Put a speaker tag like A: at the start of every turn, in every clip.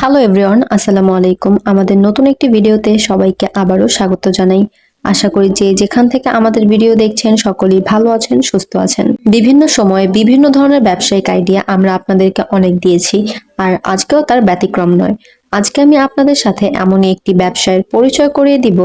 A: Hello everyone আসসালামু আলাইকুম। আমাদের নতুন একটি ভিডিওতে সবাইকে আবারও স্বাগত জানাই। আশা করি যে যেখান থেকে আমাদের ভিডিও দেখছেন, সকলেই ভালো আছেন, সুস্থ আছেন। বিভিন্ন সময়ে বিভিন্ন ধরনের ব্যবসায়িক আইডিয়া আমরা আপনাদেরকে অনেক দিয়েছি, আর আজকেও তার ব্যতিক্রম নয়। আজকে আমি আপনাদের সাথে এমনই একটি ব্যবসায়ের পরিচয় করিয়ে দিব,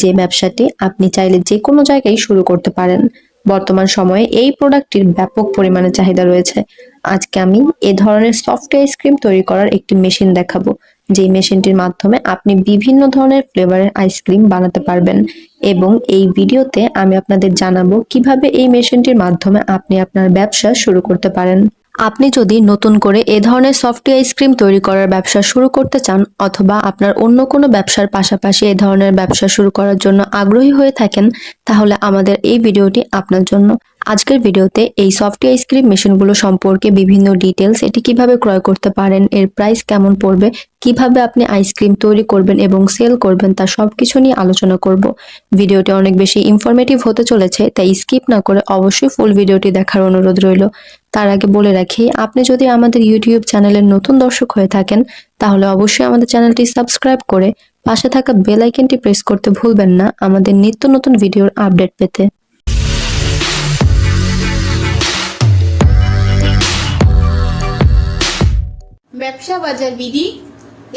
A: যে ব্যবসাটি আপনি চাইলে যে কোনো জায়গায় শুরু করতে পারেন। বর্তমান সময়ে এই প্রোডাক্টটির ব্যাপক পরিমাণে চাহিদা রয়েছে। আজকে আমি এ ধরনের সফট আইসক্রিম তৈরি করার একটি মেশিন দেখাবো যে মেশিনটির মাধ্যমে আপনি বিভিন্ন ধরনের ফ্লেভারের আইসক্রিম বানাতে পারবেন এবং এই ভিডিওতে আমি আপনাদের জানাব কীভাবে এই মেশিনটির মাধ্যমে আপনি আপনার ব্যবসা শুরু করতে পারেন। আপনি যদি নতুন করে এ ধরনের সফটি আইসক্রিম তৈরি করার ব্যবসা শুরু করতে চান অথবা আপনার অন্য কোনো ব্যবসার পাশাপাশি এ ধরনের ব্যবসা শুরু করার জন্য আগ্রহী হয়ে থাকেন, তাহলে আমাদের এই ভিডিওটি আপনার জন্য আজকের ভিডিওতে এই সফটি আইসক্রিম মেশিনগুলো সম্পর্কে বিভিন্ন ডিটেলস এটি কীভাবে ক্রয় করতে পারেন, এর প্রাইস কেমন পড়বে, কীভাবে আপনি আইসক্রিম তৈরি করবেন এবং সেল করবেন তা সবকিছু নিয়ে আলোচনা করব। ভিডিওটি অনেক বেশি ইনফরমেটিভ হতে চলেছে, তাই স্কিপ না করে অবশ্যই ফুল ভিডিওটি দেখার অনুরোধ রইল। তার আগে বলে রাখি, আপনি যদি আমাদের ইউটিউব চ্যানেলের নতুন দর্শক হয়ে থাকেন, তাহলে অবশ্যই আমাদের চ্যানেলটি সাবস্ক্রাইব করে পাশে থাকা বেল প্রেস করতে ভুলবেন না আমাদের নিত্য নতুন ভিডিওর আপডেট পেতে।
B: ব্যবসা বাজার বিধি,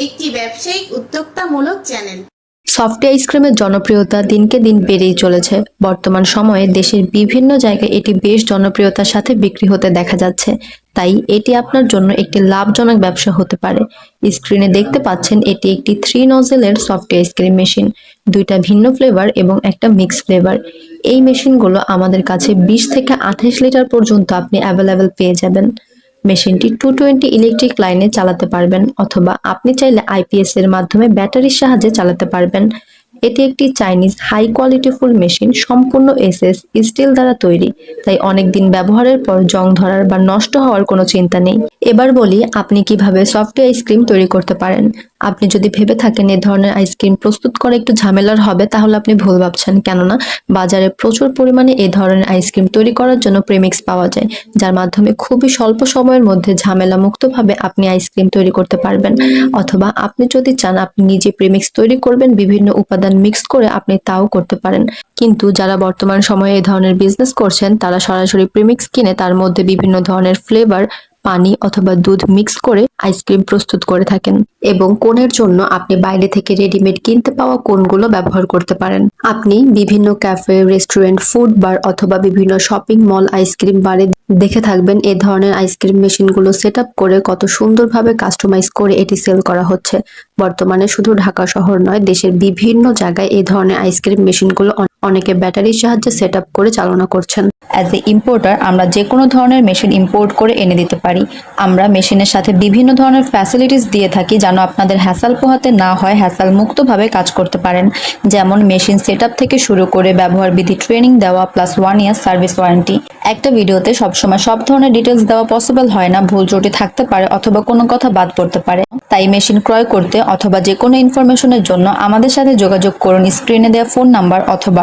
B: একটি ব্যবসায়িক উদ্যোক্তামূলক চ্যানেল।
A: সফট আইসক্রিমের জনপ্রিয়তা দিনকে দিন বেড়েই চলেছে। বর্তমান সময়ে দেশের বিভিন্ন জায়গায় এটি বেশ জনপ্রিয়তার সাথে বিক্রি হতে দেখা যাচ্ছে। তাই এটি আপনার জন্য একটি লাভজনক ব্যবসা হতে পারে। স্ক্রিনে দেখতে পাচ্ছেন, এটি একটি থ্রি নজেলের সফট আইসক্রিম মেশিন। দুইটা ভিন্ন ফ্লেভার এবং একটা মিক্স ফ্লেভার এই মেশিনগুলো আমাদের কাছে বিশ থেকে আঠাশ লিটার পর্যন্ত আপনি অ্যাভেলেবেল পেয়ে যাবেন। মেশিনটি টু টোয়েন্টি ইলেকট্রিক লাইনে চালাতে পারবেন অথবা আপনি চাইলে আইপিএস এর মাধ্যমে ব্যাটারির সাহায্যে চালাতে পারবেন। এটি একটি Chinese high quality full machine, সম্পূর্ণ এসএস স্টিল দ্বারা তৈরি। তাই অনেক দিন ব্যবহারের পর জং ধরার বা নষ্ট হওয়ার কোনো চিন্তা নেই। এবার বলি আপনি কীভাবে সফট আইসক্রিম তৈরি করতে পারেন। আপনি যদি ভেবে থাকেন এ ধরনের আইসক্রিম প্রস্তুত করা একটু ঝামেলার হবে, তাহলে আপনি ভুল ভাবছেন। কেননা, বাজারে প্রচুর পরিমাণে এ ধরনের আইসক্রিম তৈরি করার জন্য প্রেমিক্স পাওয়া যায়, যার মাধ্যমে খুবই স্বল্প সময়ের মধ্যে ঝামেলা মুক্তভাবে আপনি আইসক্রিম তৈরি করতে পারবেন। অথবা আপনি যদি চান, আপনি নিজে প্রেমিক্স তৈরি করবেন, বিভিন্ন উপাদান মিক্স করে আপনি তাও করতে পারেন। কিন্তু যারা বর্তমান সময়ে এই ধরনের বিজনেস করছেন, তারা সরাসরি প্রেমিক্স কিনে তার মধ্যে বিভিন্ন ধরনের ফ্লেভার পানি অথবা দুধ মিক্স করে আইসক্রিম প্রস্তুত করে থাকেন এবং কোনের জন্য আপনি বাইরে থেকে রেডিমেড কিনতে পাওয়া কোনগুলো ব্যবহার করতে পারেন। আপনি বিভিন্ন ক্যাফে, রেস্টুরেন্ট, ফুড বার অথবা বিভিন্ন শপিং মল আইসক্রিম বারে দেখে থাকবেন এ ধরনের আইসক্রিম মেশিনগুলো সেট করে কত সুন্দরভাবে কাস্টমাইজ করে এটি সেল করা হচ্ছে। বর্তমানে শুধু ঢাকা শহর নয়, দেশের বিভিন্ন জায়গায় এই ধরনের আইসক্রিম মেশিনগুলো অনেকে ব্যাটারির সাহায্যে সেট করে চালনা করছেন। অ্যাজ এ ইম্পোর্টার আমরা যে কোনো ধরনের মেশিন ইম্পোর্ট করে এনে দিতে পারি। আমরা মেশিনের সাথে বিভিন্ন ধরনের ফ্যাসিলিটিস দিয়ে থাকি যেন আপনাদের হ্যাসাল পোহাতে না হয় হ্যাসাল মুক্তভাবে কাজ করতে পারেন। যেমন মেশিন সেট থেকে শুরু করে ব্যবহার বিধি ট্রেনিং দেওয়া plus one year service warranty একটা ভিডিওতে সবসময় সব ধরনের ডিটেলস দেওয়া পসিবল হয় না, ভুল ত্রুটি থাকতে পারে অথবা কোনো কথা বাদ পড়তে পারে। তাই মেশিন ক্রয় করতে অথবা যে কোনো ইনফরমেশনের জন্য আমাদের সাথে যোগাযোগ করুন। স্ক্রিনে দেওয়া ফোন নাম্বার অথবা